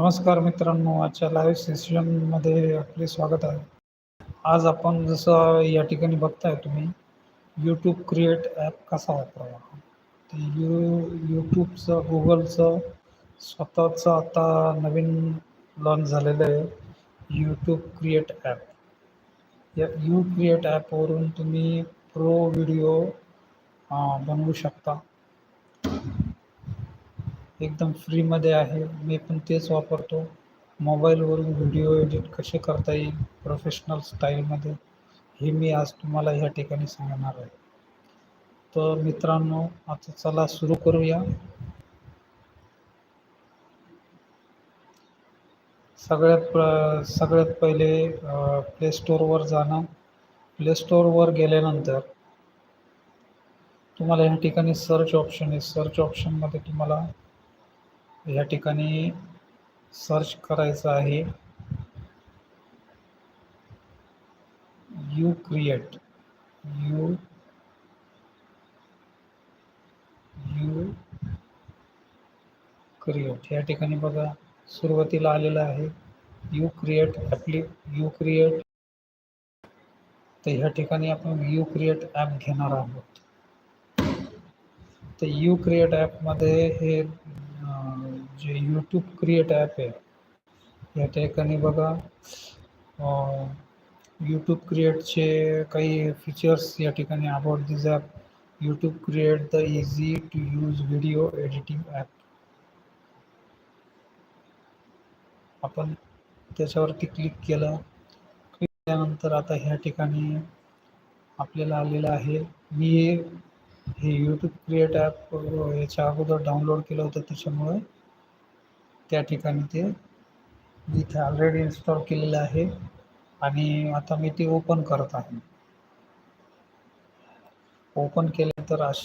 नमस्कार मित्रांनो आजच्या लाईव्ह सेशनमध्ये आपले स्वागत आहे. आज आपण जसं या ठिकाणी बघताय तुम्ही यूट्यूब क्रिएट ॲप कसा वापरावा. ते यू यूट्यूबचं गुगलचं स्वतःचं आता नवीन लॉन्च झालेलं आहे यूट्यूब क्रिएट ॲप. या यू क्रिएट ॲपवरून तुम्ही प्रो व्हिडिओ बनवू शकता. एकदम फ्रीमध्ये आहे मी पण तेच वापरतो. मोबाईलवरून व्हिडिओ एडिट कसे करता येईल प्रोफेशनल स्टाईलमध्ये हे मी आज तुम्हाला ह्या ठिकाणी सांगणार आहे. तर मित्रांनो आता चला सुरू करूया. सगळ्यात प्र सगळ्यात पहिले प्ले स्टोअरवर जाणं. प्ले स्टोअरवर गेल्यानंतर तुम्हाला ह्या ठिकाणी सर्च ऑप्शन आहे सर्च ऑप्शनमध्ये तुम्हाला या ठिकाणी सर्च करायचं आहे. U create U U create या ठिकाणी बघा सुरुवातीला आलेलं आहे. यू क्रिएट ॲपली यू क्रिएट तर ह्या ठिकाणी आपण यू क्रिएट ॲप घेणार आहोत. तर यू क्रिएट ॲपमध्ये हे जे यूट्यूब क्रिएट ॲप आहे. या ठिकाणी बघा यूट्यूब क्रिएटचे काही फीचर्स या ठिकाणी about this app YouTube create the easy to use video editing app आपण त्याच्यावरती क्लिक केलं. क्लिक केल्यानंतर आता ह्या ठिकाणी आपल्याला आलेलं आहे. मी हे यूट्यूब क्रिएट ॲप याच्या अगोदर डाउनलोड केलं होतं त्याच्यामुळे. त्या ठिकाणी ते जिथे इथे ऑलरेडी इन्स्टॉल केलेलं आहे आणि आता मी ते ओपन करत आहे. ओपन केलं तर अश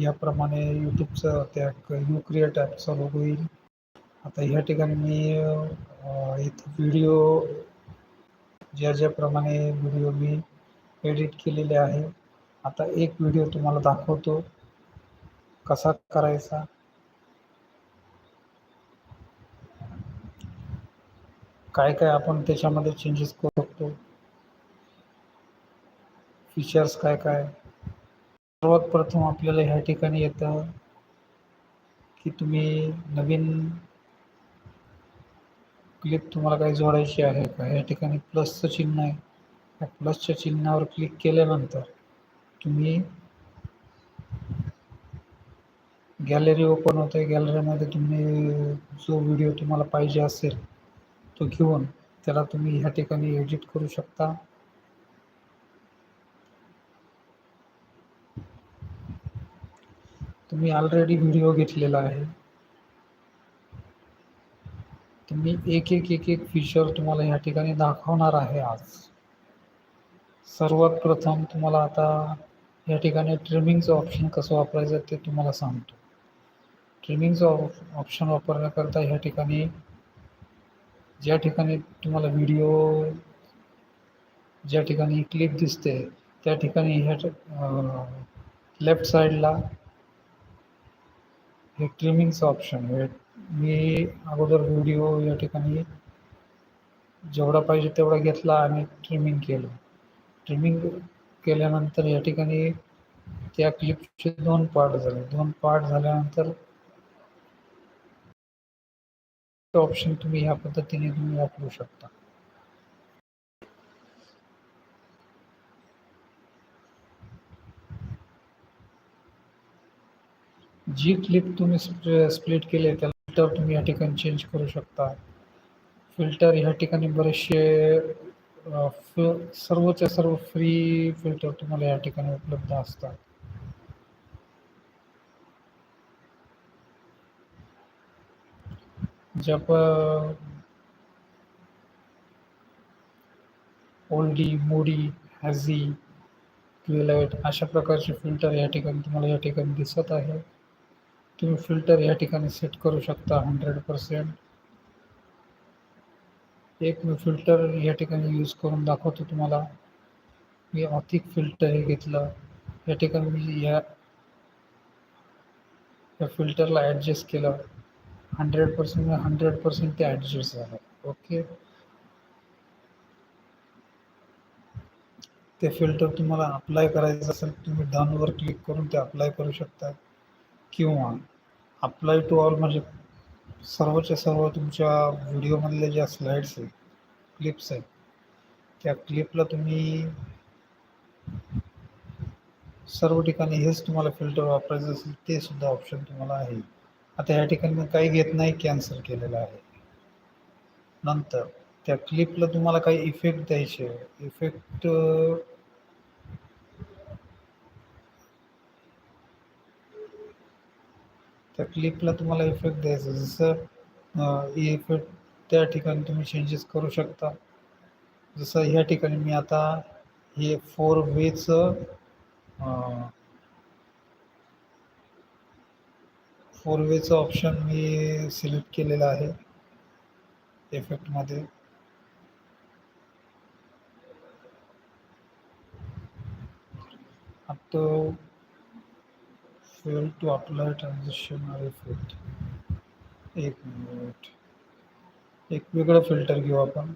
याप्रमाणे यूट्यूबचं त्या यू क्रिएट ॲपचं लोगो येईल आता ह्या ठिकाणी मी इथं व्हिडिओ ज्या ज्याप्रमाणे व्हिडिओ मी एडिट केलेले आहे. आता एक व्हिडिओ तुम्हाला दाखवतो. कसा करायचा? काय काय आपण त्याच्यामध्ये चेंजेस करू शकतो? फीचर्स काय काय? सर्वात प्रथम आपल्याला ह्या ठिकाणी येतं की तुम्ही नवीन क्लिप तुम्हाला काही जोडायची आहे का? या ठिकाणी प्लसचं चिन्ह आहे. या प्लसच्या चिन्हावर क्लिक केल्यानंतर तुम्ही गॅलरी ओपन होते गॅलरीमध्ये तुम्ही जो व्हिडिओ तुम्हाला पाहिजे असेल तो घेऊन त्याला तुम्ही ह्या ठिकाणी एडिट करू शकता. तुम्ही ऑलरेडी व्हिडिओ घेतलेला आहे. तुम्ही एक एक एक एक फीचर तुम्हाला ह्या ठिकाणी दाखवणार आहे आज. सर्वात प्रथम तुम्हाला आता या ठिकाणी ट्रिमिंगचं ऑप्शन कसं वापरायचं ते तुम्हाला सांगतो. ट्रिमिंगचं ऑप्शन वापरण्याकरता ह्या ठिकाणी ज्या ठिकाणी तुम्हाला व्हिडिओ ज्या ठिकाणी क्लिप दिसते त्या ठिकाणी ह्या लेफ्ट साईडला हे ट्रिमिंगचं ऑप्शन आहे. मी अगोदर व्हिडिओ या ठिकाणी जेवढा पाहिजे तेवढा घेतला आणि ट्रिमिंग केलं. ट्रिमिंग केल्यानंतर या ठिकाणी त्या क्लिपचे दोन पार्ट झाले. दोन पार्ट झाल्यानंतर ऑप्शन तुम्ही ह्या पद्धतीने तुम्ही वापरू शकता. जी क्लिप तुम्ही स्प्लिट केली त्याला फ़िल्टर तुम्ही या ठिकाणी चेंज करू शकता. फ़िल्टर ह्या ठिकाणी बरेचसे सर्वच्या सर्व फ्री फ़िल्टर तुम्हाला या ठिकाणी उपलब्ध असतात. जब ओल्डी मोडी हॅझी ट्विलाईट अशा प्रकारचे फिल्टर या ठिकाणी तुम्हाला या ठिकाणी दिसत आहे. तुम्ही फिल्टर या ठिकाणी सेट करू शकता हंड्रेड पर्सेंट. एक मी फिल्टर या ठिकाणी यूज करून दाखवतो तुम्हाला. मी ऑथिक फिल्टर हे घेतलं. या ठिकाणी मी या या फिल्टरला ॲडजस्ट केलं. हंड्रेड पर्सेंट हंड्रेड पर्सेंट ते ॲडजस्ट झालं. ओके? ते फिल्टर तुम्हाला अप्लाय करायचं असेल तुम्ही डनवर क्लिक करून ते अप्लाय करू शकता. किंवा अप्लाय टू ऑल म्हणजे सर्वच्या सर्व तुमच्या व्हिडिओमधल्या ज्या स्लाईड्स आहेत क्लिप्स आहेत त्या क्लिपला तुम्ही सर्व ठिकाणी हेच तुम्हाला फिल्टर वापरायचं असेल ते सुद्धा ऑप्शन तुम्हाला आहे. आता या ठिकाणी मी काही घेत नाही कॅन्सल केलेलं आहे. नंतर त्या क्लिपला तुम्हाला काही इफेक्ट द्यायचे इफेक्ट त्या क्लिपला तुम्हाला इफेक्ट द्यायचं जसं इफेक्ट त्या ठिकाणी तुम्ही चेंजेस करू शकता. जसं ह्या ठिकाणी मी आता हे फोर वेचं फोर वेचं ऑप्शन मी सिलेक्ट केलेलं आहे. इफेक्टमध्ये आता fail to apply transaction or effect एक मिनिट एक वेगळं फिल्टर घेऊ आपण.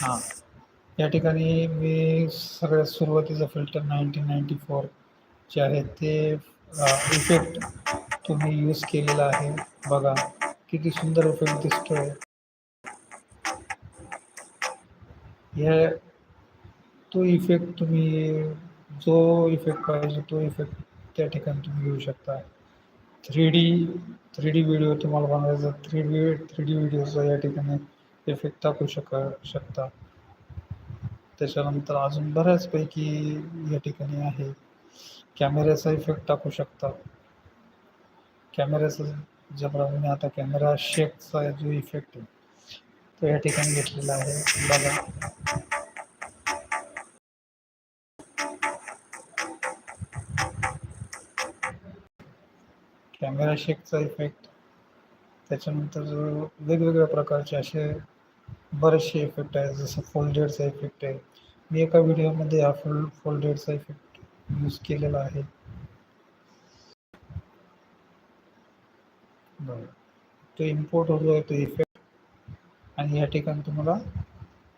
हां. या ठिकाणी मी सगळ्यात सुरुवातीचा फिल्टर नाईन्टीन नाईन्टी फोर जे आहे ते इफेक्ट तुम्ही यूज केलेला आहे. बघा किती सुंदर इफेक्ट दिसतोय. ह्या तो इफेक्ट तुम्ही जो इफेक्ट पाहिजे तो इफेक्ट त्या ठिकाणी तुम्ही घेऊ शकता. Three D three D video तुम्हाला बनवायचा थ्री डी थ्री डी व्हिडिओचा या ठिकाणी इफेक्ट टाकू शक शकता. त्याच्यानंतर अजून बऱ्याचपैकी या ठिकाणी आहे. कॅमेऱ्याचा इफेक्ट टाकू शकता. कॅमेऱ्याचा ज्याप्रमाणे आता कॅमेरा शेकचा जो इफेक्ट आहे तो या ठिकाणी घेतलेला आहे. बघा. कॅमेरा शेकचा इफेक्ट त्याच्यानंतर जो वेगवेगळ्या प्रकारचे असे बरेचसे इफेक्ट आहेत जसं फोल्डेडचा इफेक्ट आहे. मी एका व्हिडिओमध्ये हा फोल्ड फोल्डेडचा इफेक्ट यूज केलेला आहे. तो इम्पोर्ट होतो आहे तो इफेक्ट आणि या ठिकाणी तुम्हाला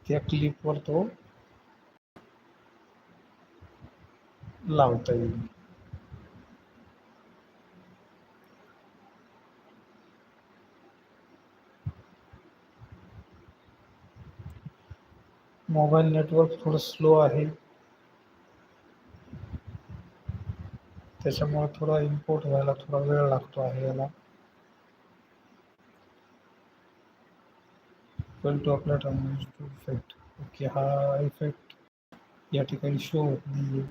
त्या क्लिपवर तो लावता येईल. मोबाईल नेटवर्क थोडं स्लो आहे. त्याच्यामुळे थोडा इम्पोर्ट व्हायला थोडा वेळ लागतो आहे याला. Well to apply to effect okay हा इफेक्ट या ठिकाणी शो होत नाही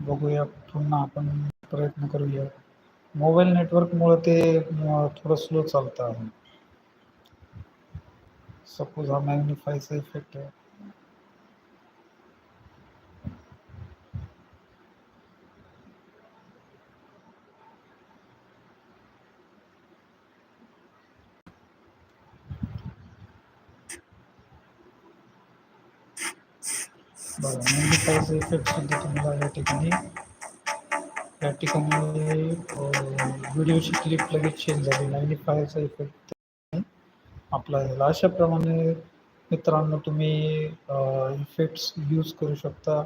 बघूया पुन्हा आपण प्रयत्न करूया. मोबाईल नेटवर्कमुळं ते थोडं स्लो चालतं आहे. सपोज हा मॅग्निफायचा इफेक्ट आहे. बघा मॅग्निफायचा इफेक्ट सुद्धा तुम्हाला या ठिकाणी. या ठिकाणी व्हिडिओची क्लिप लगेच चेंज झाली मॅग्निफायरचा इफेक्ट आपला झाला. अशाप्रमाणे मित्रांनो तुम्ही इफेक्ट्स यूज करू शकता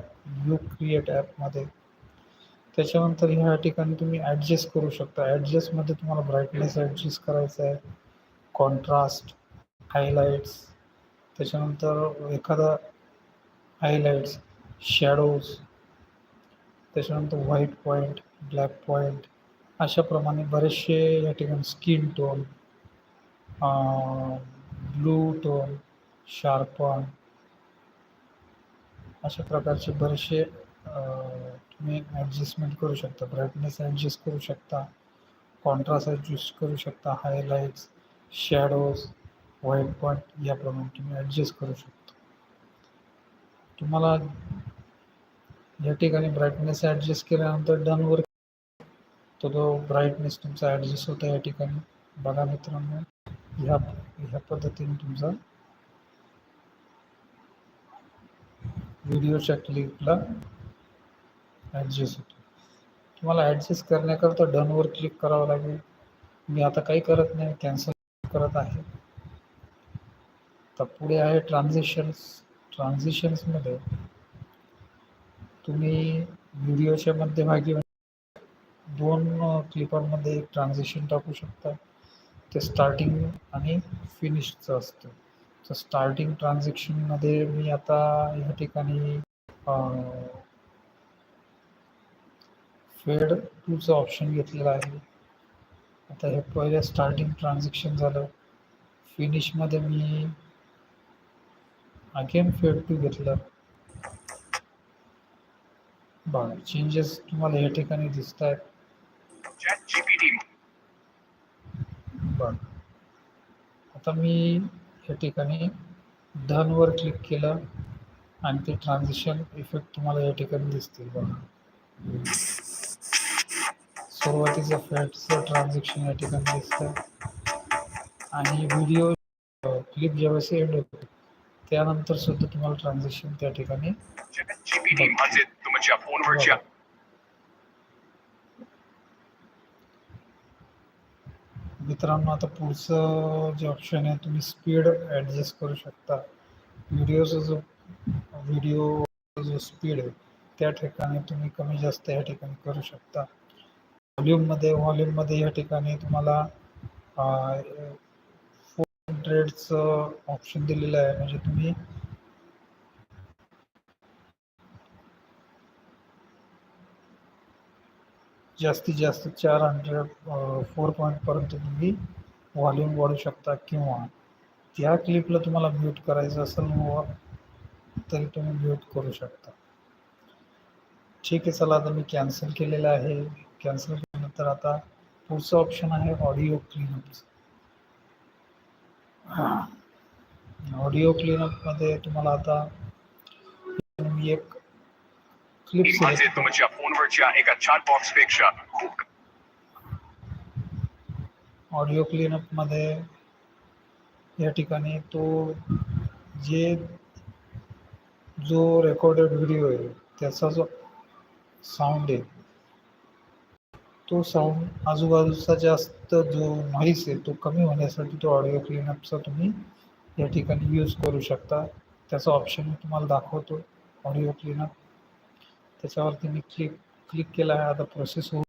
यू क्रिएट ॲपमध्ये त्याच्यानंतर ह्या ठिकाणी तुम्ही ॲडजस्ट करू शकता. ॲडजस्टमध्ये तुम्हाला ब्राईटनेस ॲडजस्ट करायचं आहे. कॉन्ट्रास्ट हायलाईट्स त्याच्यानंतर एखादा हायलाईट्स शॅडोज त्याच्यानंतर व्हाईट पॉईंट ब्लॅक पॉईंट अशाप्रमाणे बरेचसे या ठिकाणी skin tone blue tone sharpen अशा प्रकारचे बरेचसे तुम्ही ॲडजस्टमेंट करू शकता. ब्राईटनेस ॲडजस्ट करू शकता. कॉन्ट्रास्ट ॲडजस्ट करू शकता. हायलाईट्स शॅडोज व्हाईट पॉईंट याप्रमाणे तुम्ही ॲडजस्ट करू शकता. तुम्हाला या ठिकाणी ब्राईटनेस ॲडजस्ट केल्यानंतर डनवर तो जो ब्राईटनेस तुमचा ॲडजस्ट होता या ठिकाणी. बघा मित्रांनो ह्या ह्या पद्धतीने तुमचा व्हिडिओच्या क्लिपला ॲडजस्ट होतो. तुम्हाला ॲडजस्ट करण्याकरता डनवर क्लिक करावं लागेल. मी आता काही करत नाही कॅन्सल करत आहे. तर पुढे आहे ट्रान्झेक्शन्स ट्रान्झिशन्समध्ये तुम्ही व्हिडिओच्या मध्यभागी दोन क्लिपरमध्ये एक ट्रान्झिशन टाकू शकता. ते स्टार्टिंग आणि फिनिशचं असतं. तर स्टार्टिंग ट्रान्झॅक्शनमध्ये मी आता या ठिकाणी फेड टूचं ऑप्शन घेतलेलं आहे. आता हे पहिलं स्टार्टिंग ट्रान्झॅक्शन झालं. फिनिशमध्ये मी अगेन फेड टू घेतलं बघा चेंजेस तुम्हाला या ठिकाणी दिसत आहेत आता मी या ठिकाणी डनवर क्लिक केलं आणि ते ट्रान्झिशन इफेक्ट तुम्हाला या ठिकाणी दिसतील बघा. सुरुवातीचं फॅटचं ट्रान्झॅक्शन या ठिकाणी दिसतं आणि व्हिडिओ क्लिप ज्यावेळेस एंड होते त्यानंतर सुद्धा तुम्हाला ट्रान्झॅक्शन त्या ठिकाणी तुमच्या फोनवरच्या मित्रांनो आता पुढचं जे ऑप्शन आहे तुम्ही स्पीड ॲडजस्ट करू शकता. व्हिडिओचा जो व्हिडिओ जो स्पीड आहे त्या ठिकाणी तुम्ही कमी जास्त या ठिकाणी करू शकता. व्हॉल्यूममध्ये व्हॉल्यूममध्ये या ठिकाणी तुम्हाला फोर ऑप्शन दिलेलं आहे. म्हणजे तुम्ही जास्तीत जास्त चार हंड्रेड फोर पॉईंटपर्यंत तुम्ही व्हॉल्यूम वाढू शकता त्या क्लिपला तुम्हाला म्यूट व तरी तुम्ही म्यूट करू शकता. ठीक आहे, चला आता मी कॅन्सल केलेलं आहे. कॅन्सल केल्यानंतर आता पुढचं ऑप्शन आहे ऑडिओ क्लीनअपचं ऑडिओ क्लीनअपमध्ये तुम्हाला आता मी एक क्लिप माझे तुमच्या फोनवरच्या एका चॅट बॉक्स पेक्षा खूप ऑडिओ क्लीनअपमध्ये या ठिकाणी तो जे जो रेकॉर्डेड व्हिडिओ आहे त्याचा जो साऊंड आहे तो साऊंड आजूबाजूचा जास्त जो नॉईस आहे तो कमी होण्यासाठी तो ऑडिओ क्लीनअपचा तुम्ही या ठिकाणी यूज करू शकता. त्याचा ऑप्शन मी तुम्हाला दाखवतो ऑडिओ क्लीनअप त्याच्यावरती मी क्लिक क्लिक केला आहे आता प्रोसेस होऊ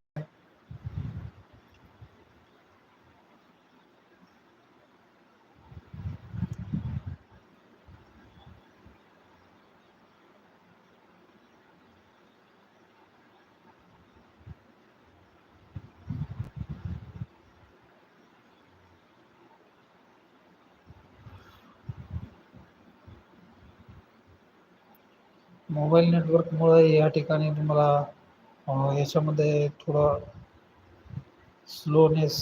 मोबाईल नेटवर्कमुळे या ठिकाणी तुम्हाला याच्यामध्ये थोडं स्लोनेस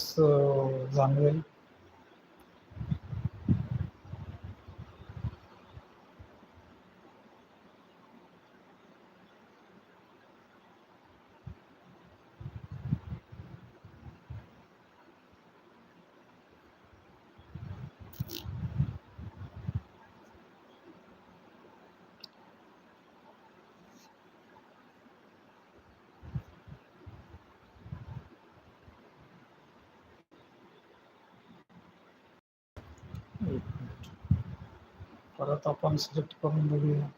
जाणवेल. परत आपण सिलेक्ट करून बघूया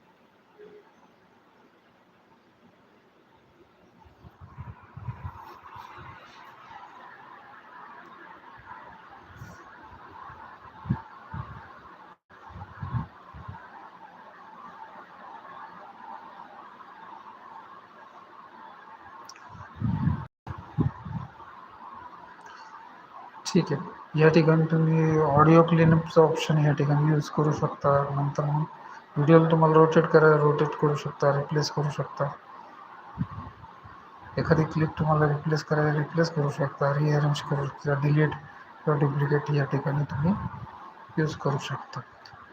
ठीक आहे या ठिकाणी तुम्ही ऑडिओ क्लिनअपचं ऑप्शन या ठिकाणी यूज करू शकता. नंतर मग व्हिडिओला तुम्हाला रोटेट करायला रोटेट करू शकता रिप्लेस करू शकता. एखादी क्लिप तुम्हाला रिप्लेस करायला रिप्लेस करू शकता रिअरेंज करू शकता डिलीट किंवा डुप्लिकेट या ठिकाणी तुम्ही यूज करू शकता.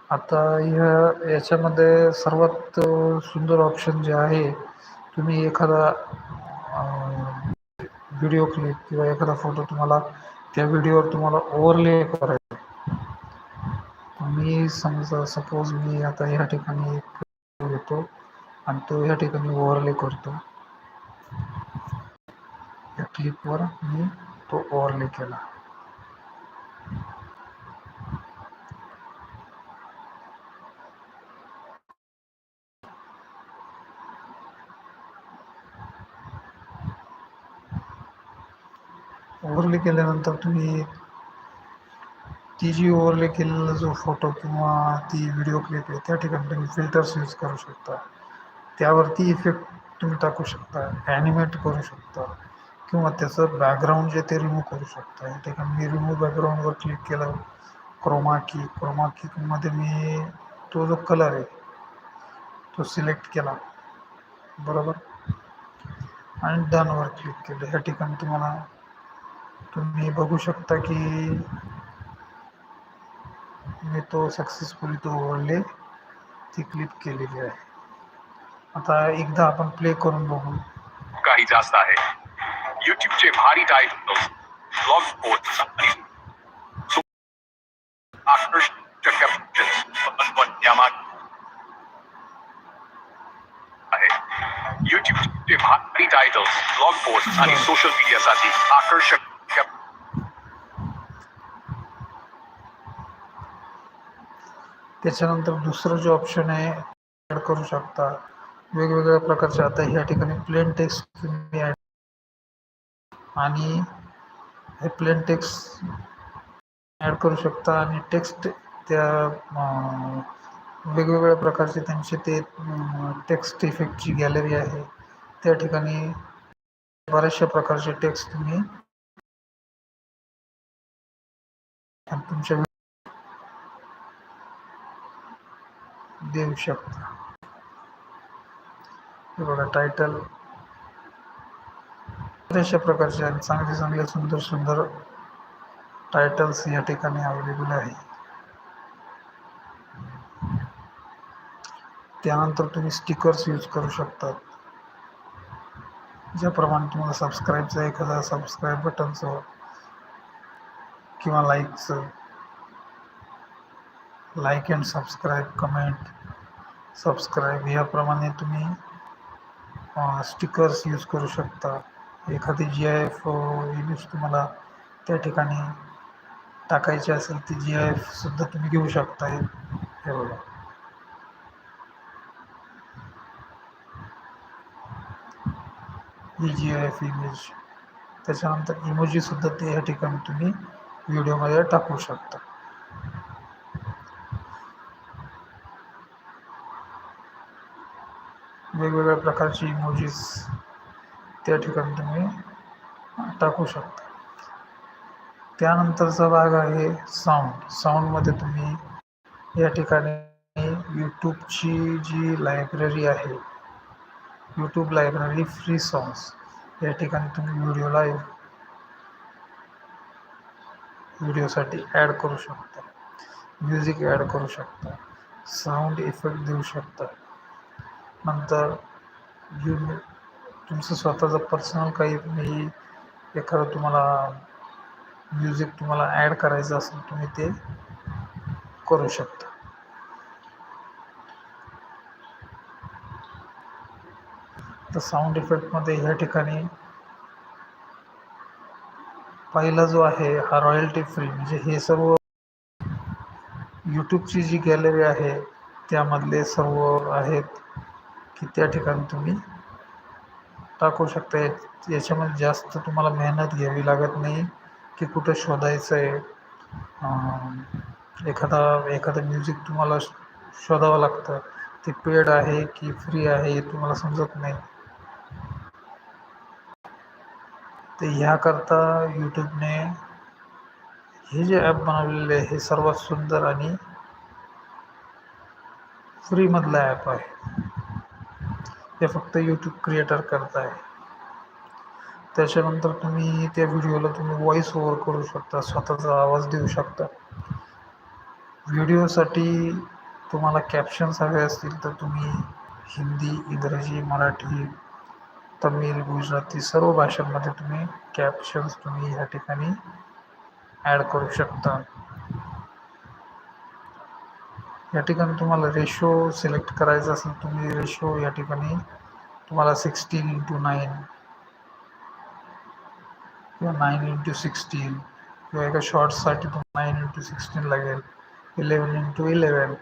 आता ह्या याच्यामध्ये सर्वात सुंदर ऑप्शन जे आहे तुम्ही एखादा व्हिडिओ क्लिप किंवा एखादा फोटो तुम्हाला त्या व्हिडिओवर तुम्हाला ओव्हरले करायचं. मी समजा सपोज मी आता ह्या ठिकाणी एक घेतो आणि तो ह्या ठिकाणी ओव्हरले करतो. या क्लिपवर मी तो ओव्हरले केला. ओव्हरले केल्यानंतर तुम्ही ती जी ओव्हरले केलेला जो फोटो किंवा ती व्हिडिओ क्लिप आहे त्या ठिकाणी तुम्ही फिल्टर्स यूज करू शकता. त्यावरती इफेक्ट तुम्ही टाकू शकता ॲनिमेट करू शकता किंवा त्याचं बॅकग्राऊंड जे ते रिमूव्ह करू शकता. या ठिकाणी मी रिमूव्ह बॅकग्राऊंडवर क्लिक केलं क्रोमा की क्रोमा कीमध्ये मी तो जो कलर आहे तो सिलेक्ट केला. बरोबर? आणि डनवर क्लिक केलं. ह्या ठिकाणी तुम्हाला तुम्ही बघू शकता की मी तो सक्सेसफुली तो ओढले ती क्लिप केलेली आहे. आता एकदा आपण प्ले करून बघू. काही जास्त आहे. युट्यूबचे भारी टायटल्स ब्लॉग पोस्ट आकर्षक आहे. युट्यूबचे भारी टायटल्स ब्लॉग पोस्ट आणि सोशल मीडियासाठी आकर्षक त्याच्यानंतर दुसरं जे ऑप्शन आहे ॲड करू शकता. वेगवेगळ्या प्रकारचे आता ह्या ठिकाणी प्लेन टेक्स्ट तुम्ही ॲड आणि हे प्लेन टेक्स्ट ॲड करू शकता आणि टेक्स्ट त्या वेगवेगळ्या प्रकारचे त्यांचे ते टेक्स्ट इफेक्टची गॅलरी आहे त्या ठिकाणी बऱ्याचशा प्रकारचे टेक्स्ट तुम्ही तुमच्या देऊ शकता. हे बघा टायटल बऱ्याचशा प्रकारचे आणि चांगले चांगले सुंदर सुंदर टायटल्स या ठिकाणी अवेलेबल आहे. त्यानंतर तुम्ही स्टिकर्स यूज करू शकता ज्याप्रमाणे तुम्हाला सबस्क्राईबचं एखादा सबस्क्राईब बटनचं किंवा लाईकचं like and subscribe comment subscribe याप्रमाणे तुम्ही स्टिकर्स यूज करू शकता. एखादी जी आय एफ इमेज तुम्हाला त्या ठिकाणी टाकायची असेल ती जी आय एफसुद्धा तुम्ही घेऊ शकता. हे हे बघा. ही जी आय एफ इमेज त्याच्यानंतर इमोजीसुद्धा ते या ठिकाणी तुम्ही व्हिडिओमध्ये टाकू शकता. वेगवेगळ्या प्रकारची इमोजीस त्या ठिकाणी तुम्ही टाकू शकता. त्यानंतरचा भाग आहे साऊंड साऊंडमध्ये तुम्ही या ठिकाणी यूट्यूबची जी लायब्ररी आहे यूट्यूब लायब्ररी फ्री सॉंग्स या ठिकाणी तुम्ही व्हिडिओला व्हिडिओसाठी ॲड करू शकता. म्युझिक ॲड करू शकता. साऊंड इफेक्ट देऊ शकता. नंतर यू. तुमचं स्वतःचं पर्सनल काही तुम्ही एखादं तुम्हाला म्युझिक तुम्हाला ॲड करायचं असेल तुम्ही ते करू शकता. तर साऊंड इफेक्टमध्ये ह्या ठिकाणी पहिला जो आहे हा रॉयल्टी फ्री म्हणजे हे सर्व यूट्यूबची जी गॅलरी आहे त्यामधले सर्व आहेत. की त्या ठिकाणी तुम्ही टाकू शकता. या- याच्यामध्ये जास्त तुम्हाला मेहनत घ्यावी लागत नाही की कुठं शोधायचं आहे एखादा एखादं म्युझिक तुम्हाला श- शोधावं लागतं. ते पेड आहे की फ्री आहे हे तुम्हाला समजत नाही. तर ह्याकरता यूट्यूबने हे जे ॲप बनवलेले आहे हे सर्वात सुंदर आणि फ्रीमधलं ॲप आहे. ते फक्त यूट्यूब क्रिएटर करताय. आहे त्याच्यानंतर तुम्ही त्या व्हिडिओला तुम्ही व्हॉइस ओव्हर करू शकता स्वतःचा आवाज देऊ शकता. व्हिडिओसाठी तुम्हाला कॅप्शन्स हवे असतील तर तुम्ही हिंदी इंग्रजी मराठी तमिळ गुजराती सर्व भाषांमध्ये तुम्ही कॅप्शन्स तुम्ही ह्या ठिकाणी ॲड करू शकता. या ठिकाणी तुम्हाला रेशो सिलेक्ट करायचा असेल तुम्ही रेशो या ठिकाणी तुम्हाला सिक्स्टीन इंटू नाईन किंवा नाईन इंटू सिक्स्टीन किंवा एका शॉर्ट्ससाठी तुम्हाला नाईन इंटू सिक्स्टीन लागेल. इलेवन इंटू इलेवन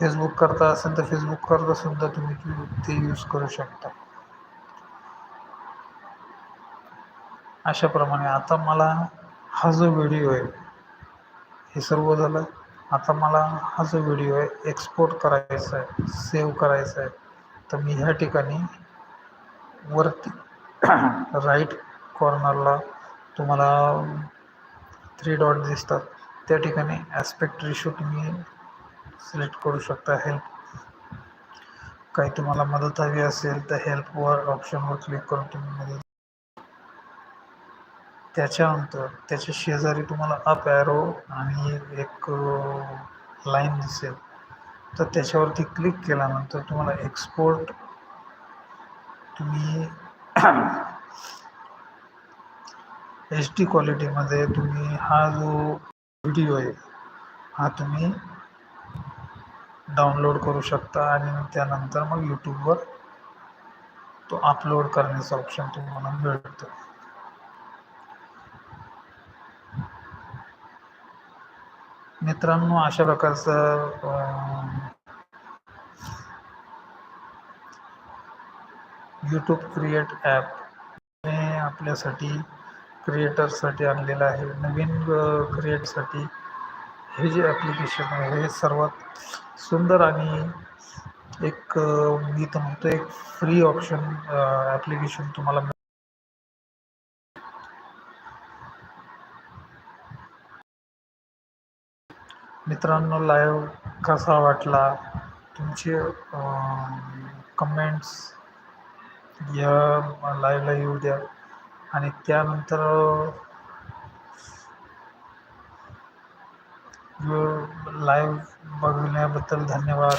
फेसबुक करता असेल तर फेसबुक करता सुद्धा तुम्ही ते यूज करू शकता. अशाप्रमाणे आता मला हा जो व्हिडिओ आहे हे सर्व झालं. आता मला हा जो व्हिडिओ आहे एक्सपोर्ट करायचा आहे सेव्ह करायचा आहे तर मी ह्या ठिकाणी वरती राईट कॉर्नरला तुम्हाला थ्री डॉट दिसतात. त्या ठिकाणी ॲस्पेक्ट रिशू तुम्ही सिलेक्ट करू शकता. हेल्प काही तुम्हाला मदत हवी असेल तर हेल्पवर ऑप्शनवर क्लिक करून तुम्ही मदत त्याच्यानंतर त्याच्या शेजारी तुम्हाला अप ॲरो आणि एक लाईन दिसेल. तर त्याच्यावरती क्लिक केल्यानंतर तुम्हाला एक्सपोर्ट तुम्ही एच डी क्वालिटीमध्ये तुम्ही हा जो व्हिडिओ आहे हा तुम्ही डाउनलोड करू शकता आणि त्यानंतर मग यूट्यूबवर तो अपलोड करण्याचा ऑप्शन तुम्हाला मिळतो. मित्रांनो अशा प्रकारचं यूट्यूब क्रिएट ॲप हे आपल्यासाठी क्रिएटरसाठी आणलेलं आहे. नवीन क्रिएटसाठी हे जे ॲप्लिकेशन आहे हे सर्वात सुंदर आणि एक मी तर म्हणतो एक फ्री ऑप्शन ॲप्लिकेशन तुम्हाला मित्रांनो लाईव्ह कसा वाटला? तुमचे कमेंट्स या लाईव्हला येऊ द्या. आणि त्यानंतर लाईव्ह बघण्याबद्दल धन्यवाद.